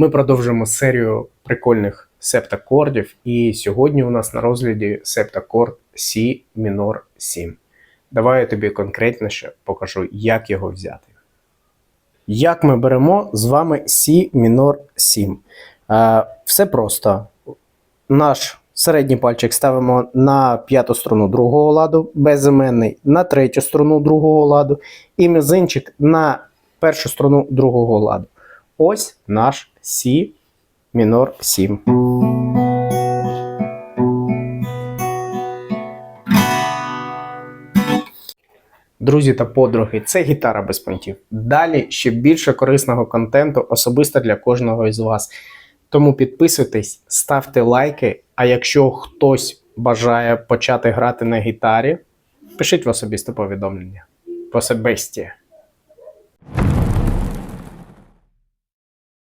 Ми продовжуємо серію прикольних септакордів, і сьогодні у нас на розгляді септакорд Сі мінор 7. Давай я тобі конкретніше покажу, як його взяти. Як ми беремо з вами Сі мінор 7? Е, все просто. Наш середній пальчик ставимо на п'яту струну другого ладу, безіменний на третю струну другого ладу, і мізинчик на першу струну другого ладу. Ось наш Сі мінор 7. Друзі та подруги, це гітара без понтів. Далі ще більше корисного контенту особисто для кожного із вас. Тому підписуйтесь, ставте лайки. А якщо хтось бажає почати грати на гітарі, пишіть в особисте повідомлення. В особисті.